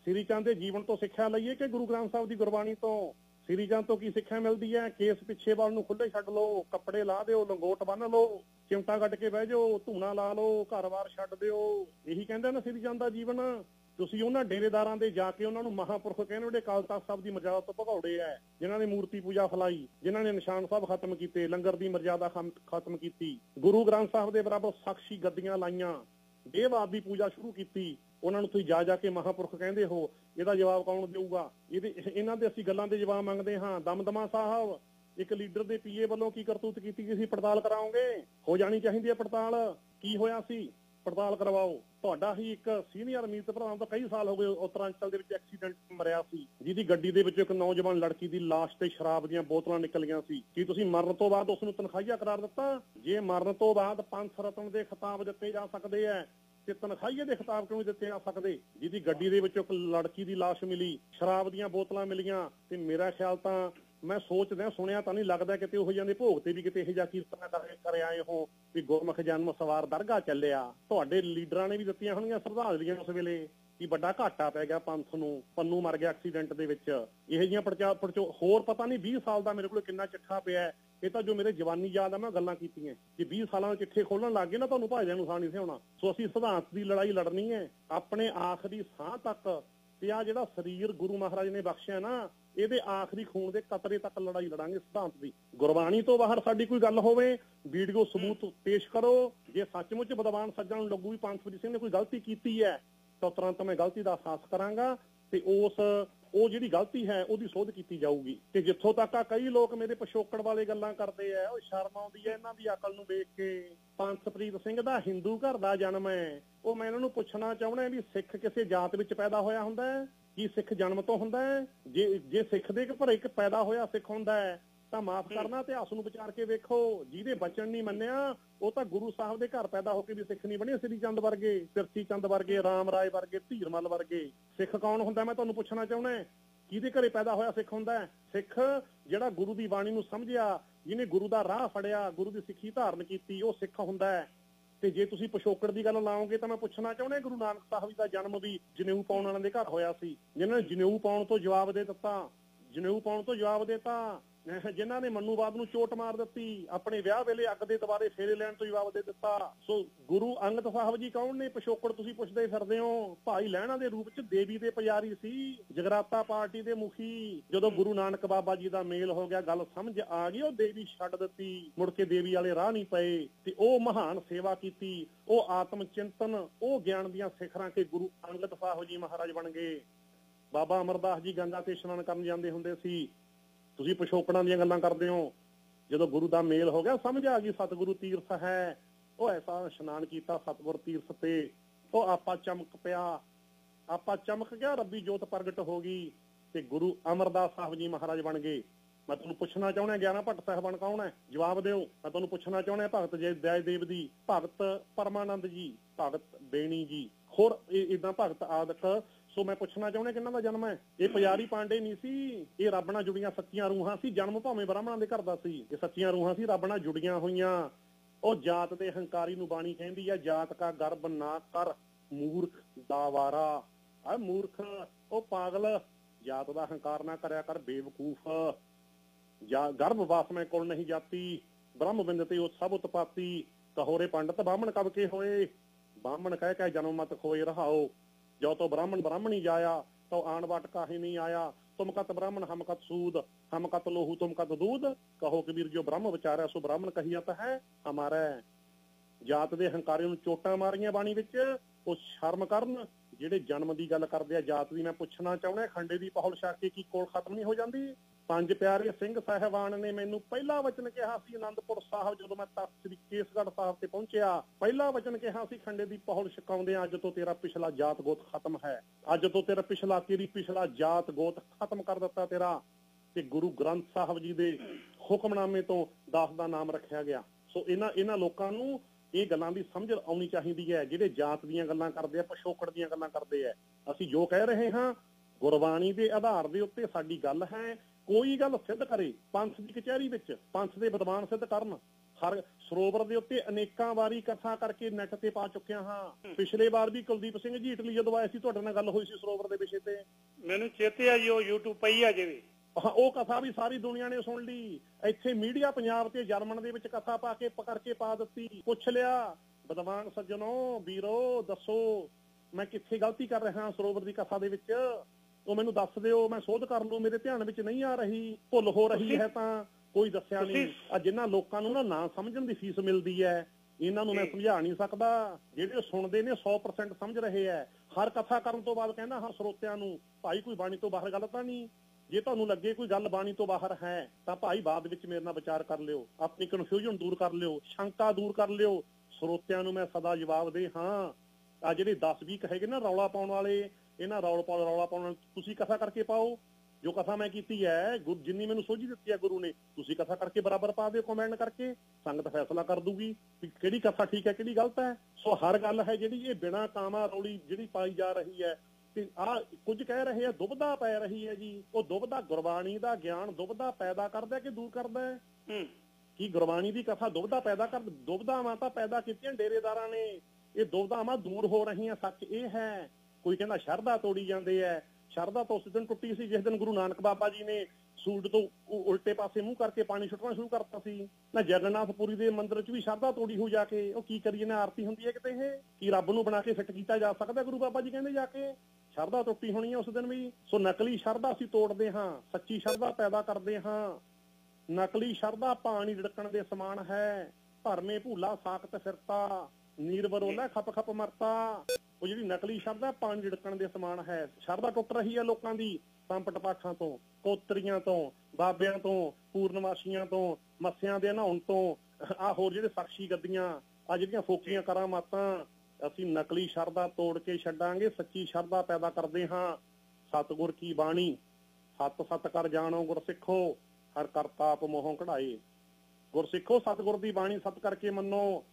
Speaker 2: ਸ੍ਰੀ ਚੰਦ ਦੇ ਜੀਵਨ ਤੋਂ ਸਿੱਖਿਆ ਲਈਏ ਕਿ ਗੁਰੂ ਗ੍ਰੰਥ ਸਾਹਿਬ ਦੀ ਗੁਰਬਾਣੀ ਤੋਂ? ਸ੍ਰੀ ਚੰਦ ਤੋਂ ਕੀ ਸਿੱਖਿਆ ਮਿਲਦੀ ਹੈ? ਕੇਸ ਪਿੱਛੇ ਵੱਲ ਨੂੰ ਖੁੱਲੇ ਛੱਡ ਲਓ, ਕੱਪੜੇ ਲਾ ਦਿਓ, ਲੰਗੋਟ ਬੰਨ ਲਓ, ਚਿਮਟਾ ਕੱਢ ਕੇ ਬਹਿ ਜਾਓ, ਧੂਣਾ ਲਾ ਲਓ, ਘਰ-ਬਾਰ ਛੱਡ ਦਿਓ। ਇਹੀ ਕਹਿੰਦੇ ਨਾ ਸ੍ਰੀ ਚੰਦ ਦਾ ਜੀਵਨ। ਤੁਸੀਂ ਉਹਨਾਂ ਡੇਰੇਦਾਰਾਂ ਦੇ ਜਾ ਕੇ ਉਹਨਾਂ ਨੂੰ ਮਹਾਪੁਰਖ ਕਹਿੰਦੇ ਜਿਹੜੇ ਅਕਾਲ ਤਖਤ ਸਾਹਿਬ ਦੀ ਮਰਜ਼ਾਦਾ ਤੋਂ ਭਗੌੜੇ ਐ, ਜਿਨ੍ਹਾਂ ਨੇ ਮੂਰਤੀ ਪੂਜਾ ਫਲਾਈ, ਜਿਨ੍ਹਾਂ ਨੇ ਨਿਸ਼ਾਨ ਸਾਹਿਬ ਖਤਮ ਕੀਤੇ, ਲੰਗਰ ਦੀ ਮਰਜ਼ਾਦਾ ਖਤਮ ਕੀਤੀ, ਗੁਰੂ ਗ੍ਰੰਥ ਸਾਹਿਬ ਦੇ ਬਰਾਬਰ ਸਾਖੀ ਗੱਦੀਆਂ ਲਾਈਆਂ ਦੇਵਵਾਦ ਦੀ ਪੂਜਾ ਸ਼ੁਰੂ ਕੀਤੀ, ਉਹਨਾਂ ਨੂੰ ਤੁਸੀਂ ਜਾ ਜਾ ਕੇ ਮਹਾਪੁਰਖ ਕਹਿੰਦੇ ਹੋ, ਇਹਦਾ ਜਵਾਬ ਕੌਣ ਦੇਊਗਾ? ਇਹਦੇ, ਇਹਨਾਂ ਦੇ ਅਸੀਂ ਗੱਲਾਂ ਦੇ ਜਵਾਬ ਮੰਗਦੇ ਹਾਂ। ਦਮਦਮਾ ਸਾਹਿਬ, ਇੱਕ ਲੀਡਰ ਦੇ ਪੀਏ ਵੱਲੋਂ ਕੀ ਕਰਤੂਤ ਕੀਤੀ ਗਈ ਸੀ ਪੜਤਾਲ ਕਰਾਓਗੇ ਹੋ ਜਾਣੀ ਚਾਹੀਦੀ ਹੈ ਪੜਤਾਲ? ਕੀ ਹੋਇਆ ਸੀ? ਪੜਤਾਲ ਕਰਵਾਓ। ਤੁਹਾਡਾ ਹੀ ਇੱਕ ਸੀਨੀਅਰ ਮੀਤ ਪ੍ਰਧਾਨ ਤੋਂ ਕਈ ਸਾਲ ਹੋ ਗਏ ਉੱਤਰਾਂਚਲ ਦੇ ਵਿੱਚ ਐਕਸੀਡੈਂਟ ਮਰਿਆ ਸੀ। ਜਿਹਦੀ ਗੱਡੀ ਦੇ ਵਿੱਚ ਇੱਕ ਨੌਜਵਾਨ ਲੜਕੀ ਦੀ ਲਾਸ਼ ਤੇ ਸ਼ਰਾਬ ਦੀਆਂ ਬੋਤਲਾਂ ਨਿਕਲੀਆਂ ਸੀ। ਕੀ ਤੁਸੀਂ ਮਰਨ ਤੋਂ ਬਾਅਦ ਉਸ ਨੂੰ ਤਨਖਾਹੀਆ ਕਰਾਰ ਦਿੱਤਾ? ਜੇ ਮਰਨ ਤੋਂ ਬਾਅਦ ਪੰਥ ਰਤਨ ਦੇ ਖਿਤਾਬ ਦਿੱਤੇ ਜਾ ਸਕਦੇ ਆ ਤੇ ਤਨਖਾਹੀਏ ਦੇ ਖਿਤਾਬ ਕਿਉਂ ਦਿੱਤੇ ਜਾ ਸਕਦੇ? ਜਿਹਦੀ ਗੱਡੀ ਦੇ ਵਿੱਚ ਇੱਕ ਲੜਕੀ ਦੀ ਲਾਸ਼ ਮਿਲੀ, ਸ਼ਰਾਬ ਦੀਆਂ ਬੋਤਲਾਂ ਮਿਲੀਆਂ, ਤੇ ਮੇਰਾ ਖਿਆਲ ਤਾਂ ਮੈਂ ਸੋਚਦਾ, ਸੁਣਿਆ ਤਾਂ ਨਹੀਂ ਲੱਗਦਾ ਕਿਤੇ ਉਹ ਜਾਂਦੇ ਭੋਗ ਤੇ ਵੀ ਕਿਤੇ ਇਹ ਜਾ ਕੀਰਤਨਾਂ ਕਰ ਕਰ ਆਏ ਵੀ ਗੁਰਮੁਖ ਜਨਮ ਸਵਾਰ ਦਰਗਾਹ ਚੱਲਿਆ। ਤੁਹਾਡੇ ਲੀਡਰਾਂ ਨੇ ਵੀ ਦਿੱਤੀਆਂ ਹੋਣਗੀਆਂ ਸ਼ਰਧਾਂਜਲੀਆਂ ਉਸ ਵੇਲੇ ਕਿ ਵੱਡਾ ਘਾਟਾ ਪੈ ਗਿਆ ਪੰਥ ਨੂੰ, ਪੰਨੂ ਮਰ ਗਿਆ ਐਕਸੀਡੈਂਟ ਦੇ ਵਿੱਚ। ਇਹੋ ਜਿਹੀਆਂ ਪ੍ਰਚਾਰ ਹੋਰ ਪਤਾ ਨਹੀਂ 20 ਸਾਲ ਦਾ ਮੇਰੇ ਕੋਲ ਕਿੰਨਾ ਚਿੱਠਾ ਪਿਆ ਇਹ ਤਾਂ ਜੋ ਮੇਰੇ ਜਵਾਨੀ ਯਾਦ ਆ, ਮੈਂ ਗੱਲਾਂ ਕੀਤੀਆਂ। ਕਿ 20 ਸਾਲਾਂ ਦੇ ਚਿੱਠੇ ਖੋਲਣ ਲੱਗ ਗਏ ਨਾ, ਤੁਹਾਨੂੰ ਭਾਜਿਆਂ ਨੂੰ ਸਾਹ ਨਹੀਂ ਸੀ ਹੋਣਾ ਸੋ ਅਸੀਂ ਸਿਧਾਂਤ ਦੀ ਲੜਾਈ ਲੜਨੀ ਹੈ। ਆਪਣੇ ਆਖਰੀ ਸਾਹ ਤੱਕ ਤੇ ਆ ਜਿਹੜਾ ਸਰੀਰ ਗੁਰੂ ਮਹਾਰਾਜ ਨੇ ਬਖਸ਼ਿਆ ਨਾ, ਇਹਦੇ ਆਖਰੀ ਖੂਨ ਦੇ ਕਤਰੇ ਤੱਕ ਲੜਾਈ ਲੜਾਂਗੇ ਸਿਧਾਂਤ ਦੀ। ਗੁਰਬਾਣੀ ਤੋਂ ਬਾਹਰ ਸਾਡੀ ਕੋਈ ਗੱਲ ਹੋਵੇ, ਵੀਡੀਓ ਸਬੂਤ ਪੇਸ਼ ਕਰੋ, ਜੇ ਸੱਚਮੁੱਚ ਵਿਦਵਾਨ ਸੱਜਣ ਨੂੰ ਲੱਗੂ ਵੀ ਪੰਥਪ੍ਰੀਤ ਸਿੰਘ ਨੇ ਕੋਈ ਗਲਤੀ ਕੀਤੀ ਹੈ, ਤਾਂ ਤੁਰੰਤ ਮੈਂ ਗਲਤੀ ਦਾ ਅਹਿਸਾਸ ਕਰਾਂਗਾ ਤੇ ਉਸ ਉਹ ਜਿਹੜੀ ਗਲਤੀ ਹੈ, ਉਹਦੀ ਸੋਧ ਕੀਤੀ ਜਾਊਗੀ। ਤੇ ਜਿੱਥੋਂ ਤੱਕ ਆ ਕਈ ਲੋਕ ਮੇਰੇ ਪਿਛੋਕੜ ਵਾਲੇ ਗੱਲਾਂ ਕਰਦੇ ਆ, ਉਹ ਸ਼ਰਮ ਆਉਂਦੀ ਹੈ ਇਹਨਾਂ ਦੀ ਅਕਲ ਨੂੰ ਵੇਖ ਕੇ। ਪੰਥਪ੍ਰੀਤ ਸਿੰਘ ਦਾ ਹਿੰਦੂ ਘਰ ਦਾ ਜਨਮ ਹੈ। ਉਹ ਮੈਂ ਇਹਨਾਂ ਨੂੰ ਪੁੱਛਣਾ ਚਾਹੁੰਦਾ ਵੀ ਸਿੱਖ ਕਿਸੇ ਜਾਤ ਵਿੱਚ ਪੈਦਾ ਹੋਇਆ ਹੁੰਦਾ ਹੈ? ਕੀ ਸਿੱਖ ਜਨਮ ਤੋਂ ਹੁੰਦਾ ਹੈ? ਜੇ ਜੇ ਸਿੱਖ ਦੇ ਘਰ ਇੱਕ ਪੈਦਾ ਹੋਇਆ ਸਿੱਖ ਹੁੰਦਾ ਹੈ ਤਾਂ ਮਾਫ ਕਰਨਾ ਇਤਿਹਾਸ ਨੂੰ ਵਿਚਾਰ ਕੇ ਵੇਖੋ ਜਿਹਦੇ ਬਚਨ ਨਹੀਂ ਮੰਨਿਆ ਉਹ ਤਾਂ ਗੁਰੂ ਸਾਹਿਬ ਦੇ ਘਰ ਪੈਦਾ ਹੋ ਕੇ ਵੀ ਸਿੱਖ ਨਹੀਂ ਬਣੇ ਸ੍ਰੀ ਚੰਦ ਵਰਗੇ ਪਿਰਤੀ ਚੰਦ ਵਰਗੇ ਰਾਮ ਰਾਏ ਵਰਗੇ ਧੀਰਮਲ ਵਰਗੇ। ਸਿੱਖ ਕੌਣ ਹੁੰਦਾ ਮੈਂ ਤੁਹਾਨੂੰ ਪੁੱਛਣਾ ਚਾਹੁੰਦਾ ਕਿਹਦੇ ਘਰੇ ਪੈਦਾ ਹੋਇਆ ਸਿੱਖ ਹੁੰਦਾ ਸਿੱਖ ਜਿਹੜਾ ਗੁਰੂ ਦੀ ਬਾਣੀ ਨੂੰ ਸਮਝਿਆ ਜਿਹਨੇ ਗੁਰੂ ਦਾ ਰਾਹ ਫੜਿਆ ਗੁਰੂ ਦੀ ਸਿੱਖੀ ਧਾਰਨ ਕੀਤੀ ਉਹ ਸਿੱਖ ਹੁੰਦਾ ਹੈ। ਤੇ ਜੇ ਤੁਸੀਂ ਪਿਛੋਕੜ ਦੀ ਗੱਲ ਲਾਓਗੇ ਤਾਂ ਮੈਂ ਪੁੱਛਣਾ ਚਾਹੁੰਦਾ ਗੁਰੂ ਨਾਨਕ ਸਾਹਿਬ ਜੀ ਦਾ ਜਨਮ ਵੀ ਜਨੇਊ ਪਾਉਣ ਵਾਲਿਆਂ ਦੇ ਘਰ ਹੋਇਆ ਸੀ। ਜਿਨ੍ਹਾਂ ਨੇ ਜਨੇਊ ਪਾਉਣ ਤੋਂ ਜਵਾਬ ਦੇ ਦਿੱਤਾ ਜਨੇਊ ਪਾਉਣ ਤੋਂ ਜਵਾਬ ਦਿੱਤਾ ਜਿਨ੍ਹਾਂ ਨੇ ਮਨੂਵਾਦ ਨੂੰ ਚੋਟ ਮਾਰ ਦਿੱਤੀ, ਆਪਣੇ ਵਿਆਹ ਵੇਲੇ ਅੱਗ ਦੇ ਦੁਬਾਰੇ ਫੇਰੇ ਲੈਣ ਤੋਂ ਜਵਾਬ ਦੇ ਦਿੱਤਾ। ਸੋ ਗੁਰੂ ਅੰਗਦ ਸਾਹਿਬ ਜੀ ਕੌਣ ਨੇ? ਪਿਛੋਕੜ ਤੁਸੀਂ ਪੁੱਛਦੇ ਫਿਰਦੇ ਹੋ। ਭਾਈ ਲਹਿਣਾ ਦੇ ਰੂਪ ਚ ਦੇਵੀ ਦੇ ਪੁਜਾਰੀ ਸੀ, ਜਗਰਾਤਾ ਪਾਰਟੀ ਦੇ ਮੁਖੀ। ਜਦੋਂ ਗੁਰੂ ਨਾਨਕ ਬਾਬਾ ਜੀ ਦਾ ਮੇਲ ਹੋ ਗਿਆ, ਗੱਲ ਸਮਝ ਆ ਗਈ, ਉਹ ਦੇਵੀ ਛੱਡ ਦਿੱਤੀ। ਮੁੜ ਕੇ ਦੇਵੀ ਵਾਲੇ ਰਾਹ ਨਹੀਂ ਪਏ ਤੇ ਉਹ ਮਹਾਨ ਸੇਵਾ ਕੀਤੀ। ਉਹ ਆਤਮ ਚਿੰਤਨ, ਉਹ ਗਿਆਨ ਦੀਆਂ ਸਿਖਰਾਂ ਕੇ ਗੁਰੂ ਅੰਗਦ ਸਾਹਿਬ ਜੀ ਮਹਾਰਾਜ ਬਣ ਗਏ। ਬਾਬਾ ਅਮਰਦਾਸ ਜੀ ਗੰਗਾ ਤੇ ਇਸ਼ਨਾਨ ਕਰਨ ਜਾਂਦੇ ਹੁੰਦੇ ਸੀ। ਤੁਸੀਂ ਪਿਛੋਕੜਾਂ ਦੀਆਂ ਗੱਲਾਂ ਕਰਦੇ ਹੋ। ਜਦੋਂ ਗੁਰੂ ਦਾ ਮੇਲ ਹੋ ਗਿਆ, ਸਮਝ ਆ ਗਈ ਸਤਿਗੁਰੂ ਤੀਰਥ ਹੈ। ਉਹ ਐਸਾ ਇਸ਼ਨਾਨ ਕੀਤਾ ਸਤਿਗੁਰ ਤੀਰਥ ਤੇ। ਉਹ ਆਪਾ ਚਮਕ ਪਿਆ। ਆਪਾ ਚਮਕ ਗਿਆ, ਰੱਬੀ ਜੋਤ ਪ੍ਰਗਟ ਹੋ ਗਈ ਤੇ ਗੁਰੂ ਅਮਰਦਾਸ ਸਾਹਿਬ ਜੀ ਮਹਾਰਾਜ ਬਣ ਗਏ। ਮੈਂ ਤੁਹਾਨੂੰ ਪੁੱਛਣਾ ਚਾਹੁੰਦਾ ਗਿਆਨਾ ਭੱਟ ਸਾਹਿਬਾਨ ਕੌਣ ਹੈ? ਜਵਾਬ ਦਿਓ। ਮੈਂ ਤੁਹਾਨੂੰ ਪੁੱਛਣਾ ਚਾਹੁੰਦਾ, ਭਗਤ ਜੈ ਦਇਆ ਦੇਵ ਦੀ, ਭਗਤ ਪਰਮਾਨੰਦ ਜੀ, ਭਗਤ ਬੇਣੀ ਜੀ। ਹੋਰ ਇਦਾਂ ਭਗਤ ਆਦਿਕ ਸੋ ਮੈਂ ਪੁੱਛਣਾ ਚਾਹੁੰਦਾ ਕਿੰਨਾ ਦਾ ਜਨਮ ਹੈ? ਇਹ ਪੁਜਾਰੀ ਪਾਂਡੇ ਨਹੀਂ ਸੀ, ਇਹ ਰੱਬ ਨਾਲ ਜੁੜੀਆਂ ਸੱਚੀਆਂ ਰੂਹਾਂ ਸੀ, ਜਨਮ ਭਾਵੇਂ ਬ੍ਰਾਹਮਣਾਂ ਦੇ ਘਰ ਦਾ ਸੀ। ਇਹ ਸੱਚੀਆਂ ਰੂਹਾਂ ਸੀ, ਰੱਬ ਨਾਲ ਜੁੜੀਆਂ ਹੋਈਆਂ। ਉਹ ਜਾਤ ਦੇ ਹੰਕਾਰੀ ਨੂੰ ਬਾਣੀ ਕਹਿੰਦੀ ਆ, ਜਾਤ ਕਾ ਗਰਬ ਨਾ ਕਰ ਮੂਰਖ ਦਾਵਾਰਾ। ਆ ਮੂਰਖ, ਉਹ ਪਾਗਲ। ਜਾਤ ਦਾ ਹੰਕਾਰ ਨਾ ਕਰਿਆ ਕਰ, ਬੇਵਕੂਫ। ਜਾਂ, ਗਰਭ ਵਾਸਮੈ ਕੋਲ ਨਹੀਂ ਜਾਤੀ, ਬ੍ਰਹਮ ਬਿੰਦ ਤੇ ਉਹ ਸਭ ਉਤਪਾਤੀ। ਕਹੋਰੇ ਪੰਡਤ ਬਾਹਮਣ ਕਬ ਕੇ ਹੋਏ? ਬਾਹਮਣ ਕਹਿ ਕੇ ਜਨਮ ਮਤ ਖੋਏ ਰਹਾਓ। ਜੋ ਤੋ ਬ੍ਰਾਹਮਣ ਬ੍ਰਾਹਮਣੀ ਜਾਇਆ, ਤੋ ਆਣ ਵਟ ਕਾਹੀ ਨਹੀਂ ਆਇਆ ਤੁਮ ਕਤ ਬ੍ਰਾਹਮਣ ਹਮ ਕਤ ਸੂਦ ਹਮ ਕਤ ਲੋਹੂ ਤੁਮ ਕਤ ਦੂਧ ਕਹੋ ਕਬੀਰ ਜੋ ਬ੍ਰਹਮ ਵਿਚਾਰਿਆ, ਸੋ ਬ੍ਰਾਹਮਣ ਕਹੀਤ ਹੈ ਹਮਾਰਾ ਜਾਤ ਦੇ ਹੰਕਾਰੇ ਨੂੰ ਚੋਟਾਂ ਮਾਰੀਆਂ ਬਾਣੀ ਵਿੱਚ, ਉਹ ਸ਼ਰਮ ਕਰਨ ਜਿਹੜੇ ਜਨਮ ਦੀ ਗੱਲ ਕਰਦੇ ਆ, ਜਾਤ ਦੀ ਮੈਂ ਪੁੱਛਣਾ ਚਾਹੁੰਦਾ, ਖੰਡੇ ਦੀ ਪਹੁਲ ਛੱਕ ਕੇ ਕੀ ਕੋਲ ਖਤਮ ਨਹੀਂ ਹੋ ਜਾਂਦੀ? ਪੰਜ ਪਿਆਰੇ ਸਿੰਘ ਸਾਹਿਬਾਨ ਨੇ ਮੈਨੂੰ ਪਹਿਲਾ ਵਚਨ ਕਿਹਾ ਸੀ ਆਨੰਦਪੁਰ ਸਾਹਿਬ, ਜਦੋਂ ਮੈਂ ਤਖਤ ਸ੍ਰੀ ਕੇਸਗੜ੍ਹ ਸਾਹਿਬ ਤੇ ਪਹੁੰਚਿਆ, ਪਹਿਲਾ ਵਚਨ ਕਿਹਾ ਸੀ, ਖੰਡੇ ਦੀ ਪਹੁਲ ਛਕਾਉਂਦੇ ਅੱਜ ਤੋਂ ਤੇਰਾ ਪਿਛਲਾ ਜਾਤ ਗੋਤ ਖਤਮ ਹੈ। ਅੱਜ ਤੋਂ ਤੇਰਾ ਪਿਛਲਾ, ਤੇਰੀ ਪਿਛਲਾ ਜਾਤ ਗੋਤ ਖਤਮ ਕਰ ਦਿੱਤਾ ਤੇਰਾ। ਤੇ ਗੁਰੂ ਗ੍ਰੰਥ ਸਾਹਿਬ ਜੀ ਦੇ ਹੁਕਮਨਾਮੇ ਤੋਂ ਦਾਸ ਦਾ ਨਾਮ ਰੱਖਿਆ ਗਿਆ। ਸੋ ਇਹਨਾਂ ਇਹਨਾਂ ਲੋਕਾਂ ਨੂੰ ਇਹ ਗੱਲਾਂ ਦੀ ਸਮਝ ਆਉਣੀ ਚਾਹੀਦੀ ਹੈ ਜਿਹੜੇ ਜਾਤ ਦੀਆਂ ਗੱਲਾਂ ਕਰਦੇ ਆ ਪਿਛੋਕੜ ਦੀਆਂ ਗੱਲਾਂ ਕਰਦੇ ਆ। ਅਸੀਂ ਜੋ ਕਹਿ ਰਹੇ ਹਾਂ ਗੁਰਬਾਣੀ ਦੇ ਆਧਾਰ ਦੇ ਉੱਤੇ ਸਾਡੀ ਗੱਲ ਹੈ ਕੋਈ ਗੱਲ ਸਿੱਧ ਕਰੇ ਪੰਥ ਦੀ ਕਚਹਿਰੀ ਵਿੱਚ ਪੰਥ ਦੇ ਵਿਦਵਾਨ ਸਿੱਧ ਕਰਨ। ਹਰ ਸਰੋਵਰ ਦੇ ਉੱਤੇ ਅਨੇਕਾਂ ਵਾਰੀ ਕਥਾ ਕਰਕੇ ਨੈਟ ਤੇ ਪਾ ਚੁੱਕਿਆ ਹਾਂ। ਪਿਛਲੇ ਵਾਰ ਵੀ ਕੁਲਦੀਪ ਸਿੰਘ ਜੀ ਇਟਲੀ ਜਦੋਂ ਆਏ ਸੀ ਤੁਹਾਡੇ ਨਾਲ ਗੱਲ ਹੋਈ ਸੀ ਸਰੋਵਰ ਦੇ ਵਿਸ਼ੇ ਤੇ।
Speaker 1: ਮੈਨੂੰ ਚੇਤੇ ਆ ਜੀ ਉਹ YouTube ਪਈ ਆ ਜਿਵੇਂ
Speaker 2: ਉਹ ਕਥਾ ਵੀ ਸਾਰੀ ਦੁਨੀਆ ਨੇ ਸੁਣ ਲਈ। ਇੱਥੇ ਮੀਡੀਆ ਪੰਜਾਬ ਤੇ ਜਰਮਨ ਦੇ ਵਿੱਚ ਕਥਾ ਪਾ ਕੇ ਪਕੜ ਕੇ ਪਾ ਦਿੱਤੀ। ਪੁੱਛ ਲਿਆ ਵਿਦਵਾਨ ਸੱਜਣੋ ਵੀਰੋ ਦੱਸੋ ਮੈਂ ਕਿੱਥੇ ਗਲਤੀ ਕਰ ਰਿਹਾ ਸਰੋਵਰ ਦੀ ਕਥਾ ਦੇ ਵਿੱਚ? ਉਹ ਮੈਨੂੰ ਦੱਸ ਦਿਓ ਮੈਂ ਸੋਧ ਕਰ ਲੂ ਮੇਰੇ ਧਿਆਨ ਵਿੱਚ ਨਹੀਂ ਆ ਰਹੀ ਭੁੱਲ ਹੋ ਰਹੀ ਹੈ ਤਾਂ ਕੋਈ ਦੱਸਿਆ ਨਹੀਂ। ਆ ਜਿਨ੍ਹਾਂ ਲੋਕਾਂ ਨੂੰ ਨਾ ਨਾ ਸਮਝਣ ਦੀ ਫੀਸ ਮਿਲਦੀ ਹੈ ਇਹਨਾਂ ਨੂੰ ਮੈਂ। ਸਮਝਾ ਨਹੀਂ ਸਕਦਾ। ਜਿਹੜੇ ਸੁਣਦੇ ਨੇ 100% ਸਮਝ ਰਹੇ ਹੈ। ਹਰ ਕਥਾ ਕਰਨ ਤੋਂ ਬਾਅਦ ਕਹਿੰਦਾ ਹਾਂ ਸਰੋਤਿਆਂ ਨੂੰ ਭਾਈ ਕੋਈ ਬਾਣੀ ਤੋਂ ਬਾਹਰ ਗੱਲ ਤਾਂ ਨਹੀਂ। ਜੇ ਤੁਹਾਨੂੰ ਲੱਗੇ ਕੋਈ ਗੱਲ ਬਾਣੀ ਤੋਂ ਬਾਹਰ ਹੈ, ਤਾਂ ਭਾਈ ਬਾਅਦ ਵਿੱਚ ਮੇਰੇ ਨਾਲ ਵਿਚਾਰ ਕਰ ਲਿਓ, ਆਪਣੀ ਕਨਫਿਊਜ਼ਨ ਦੂਰ ਕਰ ਲਿਓ, ਸ਼ੰਕਾ ਦੂਰ ਕਰ ਲਿਓ। ਸਰੋਤਿਆਂ ਨੂੰ ਮੈਂ ਸਦਾ ਜਵਾਬ ਦੇ ਹਾਂ। ਆ ਜਿਹੜੇ 10 20 ਹੈਗੇ ਨਾ ਰੌਲਾ ਪਾਉਣ ਵਾਲੇ, ਇਹਨਾਂ ਰੌਲਾ ਪਾਉਣ ਰੌਲਾ ਪਾਉਣ ਤੁਸੀਂ ਕਥਾ ਕਰਕੇ ਪਾਓ। ਜੋ ਕਥਾ ਮੈਂ ਕੀਤੀ ਹੈ, ਗੁਰ ਜਿੰਨੀ ਮੈਨੂੰ ਸੋਝੀ ਦਿੱਤੀ ਹੈ ਗੁਰੂ ਨੇ, ਤੁਸੀਂ ਕਥਾ ਕਰਕੇ ਬਰਾਬਰ ਪਾ ਦਿਓ ਕਮੈਂਟ ਕਰਕੇ, ਸੰਗਤ ਫੈਸਲਾ ਕਰ ਦੂਗੀ ਕਿ ਕਿਹੜੀ ਕਥਾ ਠੀਕ ਹੈ, ਕਿਹੜੀ ਗਲਤ ਹੈ। ਸੋ ਹਰ ਗੱਲ ਹੈ ਜਿਹੜੀ, ਇਹ ਬਿਨਾ ਕਾਮਾ ਰੌਲੀ ਜਿਹੜੀ ਪਾਈ ਜਾ ਰਹੀ ਹੈ ਤੇ ਆ ਕੁਝ ਕਹਿ ਰਹੇ ਆ ਦੁਬਦਾ ਪੈ ਰਹੀ ਹੈ ਜੀ। ਉਹ ਦੁਬਦਾ ਗੁਰਬਾਣੀ ਦਾ ਗਿਆਨ ਦੁਬਦਾ ਪੈਦਾ ਕਰਦਾ ਕਿ ਦੂਰ ਕਰਦਾ ਹੈ?
Speaker 1: ਹੂੰ।
Speaker 2: ਕੀ ਗੁਰਬਾਣੀ ਦੀ ਕਥਾ ਦੁਬਦਾ ਪੈਦਾ ਕਰ ਦੁਬਦਾਵਾਂ ਤਾਂ ਪੈਦਾ ਕੀਤੀਆਂ ਡੇਰੇਦਾਰਾਂ ਨੇ। ਇਹ ਦੁਬਦਾਵਾਂ ਦੂਰ ਹੋ ਰਹੀਆਂ ਸੱਚ ਇਹ ਹੈ। ਕੋਈ ਕਹਿੰਦਾ ਸ਼ਰਧਾ ਤੋੜੀ ਜਾਂਦੇ ਐ ਸ਼ਰਧਾ ਤਾਂ ਉਸ ਦਿਨ ਟੁੱਟੀ ਸੀ ਜਿਸ ਦਿਨ ਗੁਰੂ ਨਾਨਕ ਬਾਬਾ ਜੀ ਨੇ ਸੂਰਜ ਤੋਂ ਉਲਟੇ ਪਾਸੇ ਮੂੰਹ ਕਰਕੇ ਪਾਣੀ ਛੁੱਟਣਾ ਸ਼ੁਰੂ ਕਰਤਾ ਸੀ। ਨਾ ਜਗਨਨਾਥਪੁਰੀ ਦੇ ਮੰਦਿਰ 'ਚ ਵੀ ਸ਼ਰਧਾ ਤੋੜੀ ਹੋ ਜਾ ਕੇ। ਉਹ ਕੀ ਕਰੀਏ ਨਾ ਆਰਤੀ ਹੁੰਦੀ ਹੈ ਕਿਤੇ ਇਹ? ਕੀ ਰੱਬ ਨੂੰ ਬਣਾ ਕੇ ਫਿੱਟ ਕੀਤਾ ਜਾ ਸਕਦਾ ਗੁਰੂ ਬਾਬਾ ਜੀ ਕਹਿੰਦੇ ਜਾ ਕੇ? ਸ਼ਰਧਾ ਟੁੱਟੀ ਹੋਣੀ ਹੈ ਉਸ ਦਿਨ ਵੀ। ਸੋ ਨਕਲੀ ਸ਼ਰਧਾ ਅਸੀਂ ਤੋੜਦੇ ਹਾਂ, ਸੱਚੀ ਸ਼ਰਧਾ ਪੈਦਾ ਕਰਦੇ ਹਾਂ। ਨਕਲੀ ਸ਼ਰਧਾ ਪਾਣੀ ਰੜਕਣ ਦੇ ਸਮਾਨ ਹੈ ਭਰਮੇ ਭੂਲਾ ਸਾਖਤ ਫਿਰਤਾ, ਨੀਰ ਬਰੋਲਾ ਖੱਪ ਖੱਪ ਮਰਤਾ। ਉਹ ਜਿਹੜੀ ਨਕਲੀ ਸ਼ਰਧਾ ਪਾਣੀ ਰੜਕਣ ਦੇ ਸਮਾਨ ਹੈ, ਸ਼ਰਧਾ ਟੁੱਟ ਰਹੀ ਹੈ ਲੋਕਾਂ ਦੀ ਸੰਪਟ ਪਾਖਾਂ ਤੋਂ, ਕੋਤਰੀਆਂ ਤੋਂ, ਬਾਬਿਆਂ ਤੋਂ ਪੂਰਨਵਾਸੀਆਂ ਤੋਂ, ਮੱਸਿਆਂ ਦੇ ਨਹਾਉਣ ਤੋਂ। ਆ ਹੋਰ ਜਿਹੜੇ ਸਾਖੀ ਗੱਦੀਆਂ ਆ ਜਿਹੜੀਆਂ ਫੋਕੀਆਂ ਕਰਾਮਾਤਾਂ ਅਸੀਂ ਨਕਲੀ ਸ਼ਰਧਾ ਤੋੜ ਕੇ ਛੱਡਾਂਗੇ, ਸੱਚੀ ਸ਼ਰਧਾ ਪੈਦਾ ਕਰਦੇ ਹਾਂ। ਸਤਿਗੁਰ ਕੀ ਬਾਣੀ? ਸਤ ਸਤ ਕਰ ਜਾਣੋ ਗੁਰਸਿੱਖੋ, ਹਰ ਕਰਤਾ ਆਪ ਮੋਹੋਂ ਕਢਾਏ। ਗੁਰਸਿੱਖੋ, ਸਤਿਗੁਰ ਦੀ ਬਾਣੀ ਸਤ ਕਰਕੇ ਮੰਨੋ।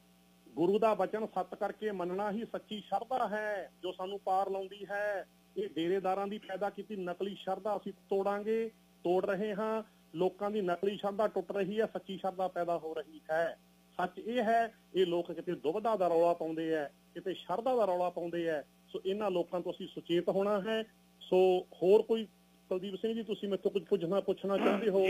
Speaker 2: ਗੁਰੂ ਦਾ ਬਚਨ ਸਤ ਕਰਕੇ ਮੰਨਣਾ ਹੀ ਸੱਚੀ ਸ਼ਰਧਾ ਹੈ, ਜੋ ਸਾਨੂੰ ਪਾਰ ਲਾਉਂਦੀ ਹੈ। ਇਹ ਡੇਰੇਦਾਰਾਂ ਦੀ ਪੈਦਾ ਕੀਤੀ ਨਕਲੀ ਸ਼ਰਧਾ ਅਸੀਂ ਤੋੜਾਂਗੇ, ਤੋੜ ਰਹੇ ਹਾਂ। ਲੋਕਾਂ ਦੀ ਨਕਲੀ ਸ਼ਰਧਾ ਟੁੱਟ ਰਹੀ ਹੈ, ਸੱਚੀ ਸ਼ਰਧਾ ਪੈਦਾ ਹੋ ਰਹੀ ਹੈ। ਸੱਚ ਇਹ ਹੈ, ਇਹ ਲੋਕ ਕਿਤੇ ਦੁਬਧਾ ਦਾ ਰੌਲਾ ਪਾਉਂਦੇ ਆ ਕਿਤੇ ਸ਼ਰਧਾ ਦਾ ਰੌਲਾ ਪਾਉਂਦੇ ਆ ਸੋ ਇਹਨਾਂ ਲੋਕਾਂ ਤੋਂ ਅਸੀਂ ਸੁਚੇਤ ਹੋਣਾ ਹੈ। ਸੋ ਹੋਰ ਕੋਈ ਕੁਲਦੀਪ ਸਿੰਘ ਜੀ ਤੁਸੀਂ ਤੋਂ ਕੁਝ ਪੁੱਛਣਾ ਪੁੱਛਣਾ ਚਾਹੁੰਦੇ ਹੋ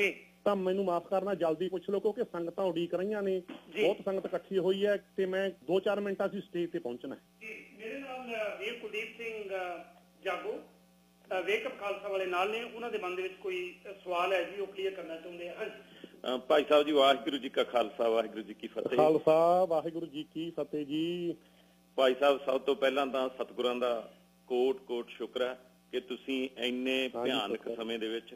Speaker 2: ਤਾਂ ਮੈਨੂੰ ਮਾਫ ਕਰਨਾ ਜਲਦੀ ਪੁੱਛ ਲਓ ਕਿਉਂਕਿ ਸੰਗਤਾਂ ਉਡੀਕ ਰਹੀਆਂ ਨੇ। ਬਹੁਤ ਸੰਗਤ ਇਕੱਠੀ ਹੋਈ ਹੈ ਤੇ ਮੈਂ 2-4 ਮਿੰਟਾਂ 'ਚ ਸਟੇਜ ਤੇ ਪਹੁੰਚਣਾ ਹੈ।
Speaker 1: ਜੀ ਮੇਰੇ ਨਾਲ ਵੀਰ ਕੁਲਦੀਪ ਸਿੰਘ ਜਾਗੋ ਵੇਕਅਪ ਖਾਲਸਾ ਵਾਲੇ ਨਾਲ ਨੇ ਉਹਨਾਂ ਦੇ ਮਨ ਦੇ ਵਿੱਚ ਕੋਈ ਸਵਾਲ ਹੈ ਜੀ ਉਹ ਕਲੀਅਰ ਕਰਨਾ ਚਾਹੁੰਦੇ
Speaker 3: ਅ, ਭਾਈ ਸਾਹਿਬ ਜੀ ਵਾਹਿਗੁਰੂ ਜੀ ਕਾ ਖਾਲਸਾ ਵਾਹਿਗੁਰੂ ਜੀ ਕੀ ਫਤਿਹ।
Speaker 2: ਖਾਲਸਾ ਵਾਹਿਗੁਰੂ ਜੀ ਕੀ ਫਤਿਹ ਜੀ।
Speaker 3: ਭਾਈ ਸਾਹਿਬ ਸਭ ਤੋਂ ਪਹਿਲਾਂ ਤਾਂ ਸਤਿਗੁਰਾਂ ਦਾ ਕੋਟ ਕੋਟ ਸ਼ੁਕਰ ਹੈ ਕਿ ਤੁਸੀਂ ਇੰਨੇ ਭਿਆਨਕ। ਸਮੇਂ ਦੇ ਵਿੱਚ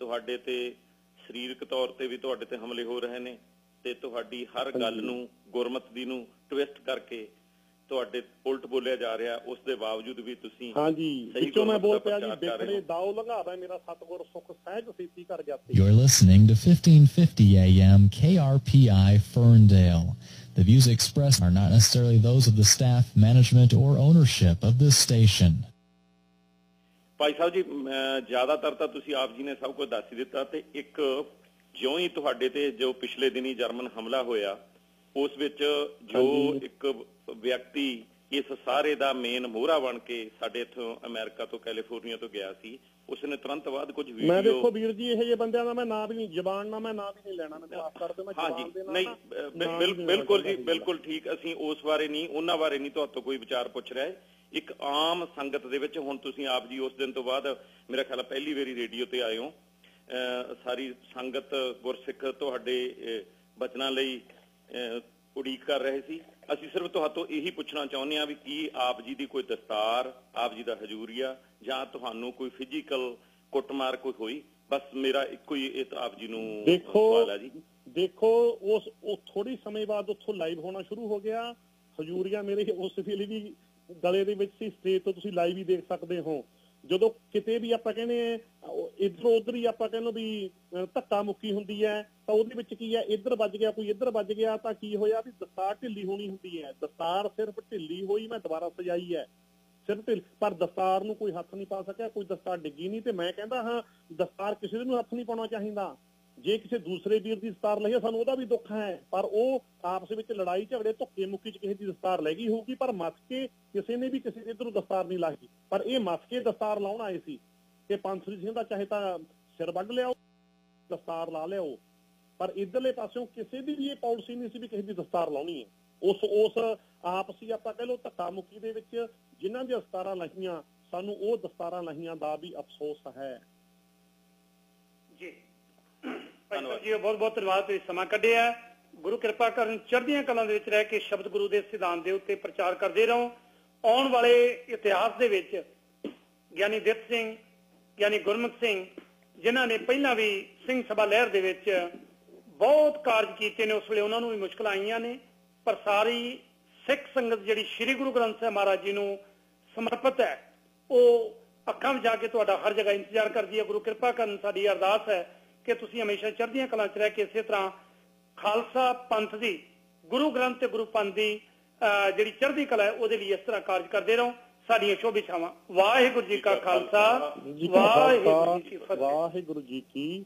Speaker 3: ਤੁਹਾਡੇ ਤੇ ਸਰੀਰਕ ਤੌਰ ਤੇ ਵੀ ਤੁਹਾਡੇ ਤੇ ਹਮਲੇ ਹੋ ਰਹੇ ਨੇ ਤੇ ਤੁਹਾਡੀ ਹਰ ਗੱਲ। ਨੂੰ ਗੁਰਮਤ ਦੀ ਨੂੰ ਟਵਿਸਟ ਕਰਕੇ ਤੁਹਾਡੇ ਉਲਟ ਬੋਲਿਆ ਜਾ ਰਿਹਾ ਉਸ ਦੇ ਬਾਵਜੂਦ ਵੀ ਤੁਸੀਂ
Speaker 2: ਹਾਂਜੀ ਵਿੱਚੋਂ ਮੈਂ ਬੋਲ ਪਿਆ ਜੀ
Speaker 3: ਹੋ।
Speaker 2: ਦਾਉ ਲੰਘਾਦਾ ਮੇਰਾ ਸਤਗੁਰ ਸੁਖ ਸਹਿਜ ਸੇਤੀ ਕਰ ਜਾਤੀ
Speaker 4: You're listening to 1550 AM KRPI Ferndale. The views expressed are not necessarily those of the staff, management, or ownership of this station.
Speaker 3: Bhai Sahib ji ਮੈਂ- ਜ਼ਿਆਦਾਤਰ ਤਾਂ ਤੁਸੀਂ ਆਪ ਜੀ ਨੇ ਸਭ ਕੁਝ ਦੱਸ ਹੀ ਦਿੱਤਾ ਤੇ ਇੱਕ ਜਿਉਂ ਹੀ ਤੁਹਾਡੇ ਤੇ ਜੋ ਪਿਛਲੇ ਦਿਨੀ ਜਰਮਨ ਹਮਲਾ ਹੋਇਆ ਉਸ ਵਿੱਚ ਜੋ
Speaker 2: ਹਾਂਜੀ।
Speaker 3: ਇੱਕ ਵਿਅਕਤੀ ਇਸ ਸਾਰੇ ਦਾ ਮੇਨ ਮੋਹਰਾ ਬਣ ਕੇ ਸਾਡੇ ਇੱਥੋਂ ਅਮਰੀਕਾ ਤੋਂ ਕੈਲੀਫੋਰਨੀਆ ਤੋਂ ਗਿਆ ਸੀ ਉਸ ਨੇ ਤੁਰੰਤ ਬਾਅਦ ਕੁਝ
Speaker 2: ਮੈਂ ਦੇਖੋ
Speaker 3: ਵੀਡੀਓ
Speaker 2: ਵੀਰ ਜੀ ਇਹ ਜੇ ਬੰਦਿਆਂ ਦਾ ਮੈਂ ਨਾਂ ਵੀ ਨਹੀਂ ਜ਼ਬਾਨ ਨਾਲ ਮੈਂ ਨਾਂ ਵੀ ਨਹੀਂ ਲੈਣਾ ਮੈਂ ਮਾਫ ਕਰ ਦਿਓ ਮੈਂ ਜ਼ਬਾਨ ਦੇ ਨਾਲ
Speaker 3: ਨਹੀਂ ਬਿਲਕੁਲ ਜੀ ਬਿਲਕੁਲ ਠੀਕ ਅਸੀਂ ਉਸ ਬਾਰੇ ਨਹੀਂ ਉਹਨਾਂ ਬਾਰੇ ਨਹੀਂ ਤੁਹਾਡੇ ਤੋਂ ਕੋਈ ਵਿਚਾਰ ਪੁੱਛ ਰਿਹਾ। ਇੱਕ ਆਮ ਸੰਗਤ ਦੇ ਵਿੱਚ ਹੁਣ ਤੁਸੀਂ ਆਪ ਜੀ ਉਸ ਦਿਨ ਤੋਂ ਬਾਅਦ ਮੇਰਾ ਖਿਆਲ ਪਹਿਲੀ ਵਾਰੀ ਰੇਡੀਓ ਤੇ ਆਏ ਹੋ ਸਾਰੀ ਸੰਗਤ ਗੁਰਸਿੱਖ ਤੁਹਾਡੇ ਬਚਨਾਂ ਲਈ ਉਡੀਕ ਕਰ ਰਹੇ ਸੀ। ਅਸੀਂ ਸਿਰਫ ਤੁਹਾਤੋਂ ਇਹੀ ਪੁੱਛਣਾ ਚਾਹੁੰਦੇ ਹਾਂ ਵੀ ਕੀ ਆਪ ਜੀ ਦੀ ਕੋਈ ਦਸਤਾਰ ਆਪ ਜੀ ਦਾ ਹਜੂਰੀਆ ਜਾਂ ਤੁਹਾਨੂੰ ਕੋਈ ਫਿਜ਼ੀਕਲ ਕੁੱਟਮਾਰ ਕੋਈ ਹੋਈ? ਬਸ ਮੇਰਾ ਇੱਕੋ ਹੀ ਇਹ ਤਾਂ ਆਪ ਜੀ ਨੂੰ
Speaker 2: ਦੇਖੋ
Speaker 3: ਸਵਾਲ ਹੈ ਜੀ।
Speaker 2: ਦੇਖੋ ਉਸ ਉਹ ਥੋੜੀ ਸਮੇਂ ਬਾਅਦ ਉੱਥੋਂ ਲਾਈਵ ਹੋਣਾ ਸ਼ੁਰੂ ਹੋ ਗਿਆ। ਹਜੂਰੀਆ ਮੇਰੇ ਉਸ ਵੇਲੇ ਵੀ ਗਲੇ ਦੇ ਵਿੱਚ ਸੀ ਸਟੇਜ ਤੋਂ ਤੁਸੀਂ ਲਾਈਵ ਹੀ ਦੇਖ ਸਕਦੇ ਹੋ। ਜਦੋਂ ਕਿਤੇ ਵੀ ਆਪਾਂ ਕਹਿੰਦੇ ਇਧਰੋਂ ਉਧਰ ਹੀ ਆਪਾਂ ਕਹਿੰਦੇ ਵੀ ਧੱਕਾ ਮੁੱਕੀ ਹੁੰਦੀ ਹੈ, ਤਾਂ ਉਹਦੇ ਵਿੱਚ ਕੀ ਹੈ, ਇੱਧਰ ਵੱਜ ਗਿਆ, ਕੋਈ ਇੱਧਰ ਵੱਜ ਗਿਆ, ਤਾਂ ਕੀ ਹੋਇਆ ਵੀ ਦਸਤਾਰ ਢਿੱਲੀ ਹੋਣੀ ਹੁੰਦੀ ਹੈ। ਦਸਤਾਰ ਸਿਰਫ ਢਿੱਲੀ ਹੋਈ ਮੈਂ ਦੁਬਾਰਾ ਸਜਾਈ ਹੈ। ਸਿਰਫ ਢਿੱਲ, ਪਰ ਦਸਤਾਰ ਨੂੰ ਕੋਈ ਹੱਥ ਨਹੀਂ ਪਾ ਸਕਿਆ, ਕੋਈ ਦਸਤਾਰ ਡਿੱਗੀ ਨਹੀਂ, ਤੇ ਮੈਂ ਕਹਿੰਦਾ ਹਾਂ, ਦਸਤਾਰ ਕਿਸੇ ਨੂੰ ਹੱਥ ਨਹੀਂ ਪਾਉਣਾ ਚਾਹੀਦਾ। ਜੇ ਕਿਸੇ ਦੂਸਰੇ ਵੀਰ ਦੀ ਦਸਤਾਰ ਲਈ ਸਾਨੂੰ ਉਹਦਾ ਵੀ ਦੁੱਖ ਹੈ। ਪਰ ਉਹ ਆਪਸ ਵਿੱਚ ਲੜਾਈ, ਝਗੜੇ ਧੁੱਕੇ ਮੁੱਕੀ ਚ ਕਿਸੇ ਦੀ ਦਸਤਾਰ ਲੈ ਗਈ ਹੋਊਗੀ, ਪਰ ਮੱਸ ਕਿਸੇ ਨੇ ਵੀ ਕਿਸੇ ਦੇ ਇਧਰੋਂ ਦਸਤਾਰ ਨਹੀਂ ਲਾਹੀ ਪਰ ਇਹ ਮੱਸ ਦਸਤਾਰ ਲਾਉਣ ਆਏ ਸੀ ਕਿ ਪੰਥਰੀ ਸਿੰਘ ਦਾ ਚਾਹੇ ਤਾਂ ਸਿਰ ਵੱਢ ਲਿਆਓ, ਦਸਤਾਰ ਲਾ ਲਿਆਓ। ਪਰ ਇਧਰਲੇ ਪਾਸਿਓਂ ਕਿਸੇ ਦੀ ਵੀ ਇਹ ਪਾਲਿਸੀ ਨਹੀਂ ਸੀ ਵੀ ਕਿਸੇ ਦੀ ਦਸਤਾਰ ਲਾਉਣੀ ਹੈ। ਉਸ ਉਸ ਆਪਸੀ ਆਪਾਂ ਕਹਿ ਲਓ ਧੱਕਾ ਮੁੱਕੀ ਦੇ ਵਿੱਚ ਜਿਨ੍ਹਾਂ ਦੀਆਂ ਦਸਤਾਰਾਂ ਲਾਹੀਆਂ ਸਾਨੂੰ ਉਹ ਦਸਤਾਰਾਂ ਲਾਹੀਆਂ ਦਾ ਵੀ ਅਫਸੋਸ ਹੈ।
Speaker 1: ਜੀ। ਧੰਨਵਾਦ ਜੀ। ਬਹੁਤ ਬਹੁਤ ਧੰਨਵਾਦ ਤੁਸੀਂ ਸਮਾਂ ਕੱਢਿਆ। ਗੁਰੂ ਕਿਰਪਾ ਕਰਨ ਚੜ੍ਹਦੀਆਂ ਕਲਾਂ ਦੇ ਵਿੱਚ ਰਹਿ ਕੇ ਸ਼ਬਦ ਗੁਰੂ ਦੇ ਸਿਧਾਂਤ ਦੇ ਉੱਤੇ ਪ੍ਰਚਾਰ ਕਰਦੇ ਰਹੋ। ਆਉਣ ਵਾਲੇ ਇਤਿਹਾਸ ਦੇ ਵਿੱਚ ਗਿਆਨੀ ਦਿੱਤ ਸਿੰਘ, ਗਿਆਨੀ ਗੁਰਮੁਖ ਸਿੰਘ, ਜਿਨ੍ਹਾਂ ਨੇ ਪਹਿਲਾਂ ਵੀ ਸਿੰਘ ਸਭਾ ਲਹਿਰ ਦੇ ਵਿੱਚ ਬਹੁਤ ਕਾਰਜ ਕੀਤੇ ਨੇ, ਉਸ ਵੇਲੇ ਉਹਨਾਂ ਨੂੰ ਵੀ ਮੁਸ਼ਕਲਾਂ ਆਈਆਂ ਨੇ। ਪਰ ਸਾਰੀ ਸਿੱਖ ਸੰਗਤ ਜਿਹੜੀ ਸ੍ਰੀ ਗੁਰੂ ਗ੍ਰੰਥ ਸਾਹਿਬ ਮਹਾਰਾਜ ਜੀ ਨੂੰ ਸਮਰਪਿਤ ਹੈ, ਉਹ ਅੱਖਾਂ ਵਿੱਚ ਜਾ ਕੇ ਤੁਹਾਡਾ ਹਰ ਜਗ੍ਹਾ ਇੰਤਜ਼ਾਰ ਕਰਦੀ ਹੈ। ਗੁਰੂ ਕਿਰਪਾ ਕਰਨ ਸਾਡੀ ਅਰਦਾਸ ਹੈ ਕਿ ਤੁਸੀਂ ਹਮੇਸ਼ਾ ਚੜ੍ਹਦੀਆਂ ਕਲਾਂ 'ਚ ਰਹਿ ਕੇ ਇਸੇ ਤਰ੍ਹਾਂ ਖਾਲਸਾ ਪੰਥ ਦੀ ਗੁਰੂ ਗ੍ਰੰਥ ਤੇ ਗੁਰੂ ਪੰਥ ਦੀ ਜਿਹੜੀ ਚੜ੍ਹਦੀ ਕਲਾ ਹੈ ਉਹਦੇ ਲਈ ਇਸ ਤਰ੍ਹਾਂ ਕਾਰਜ ਕਰਦੇ ਰਹੋ। ਸਾਡੀਆਂ ਸ਼ੋਭਿਛਾਵਾਂ ਵਾਹਿਗੁਰੂ ਜੀ ਕਾ ਖਾਲਸਾ। ਵਾਹਿਗੁਰੂ ਜੀ ਕੀ ਫਤਿਹ।
Speaker 2: ਵਾਹਿਗੁਰੂ ਜੀ ਕੀ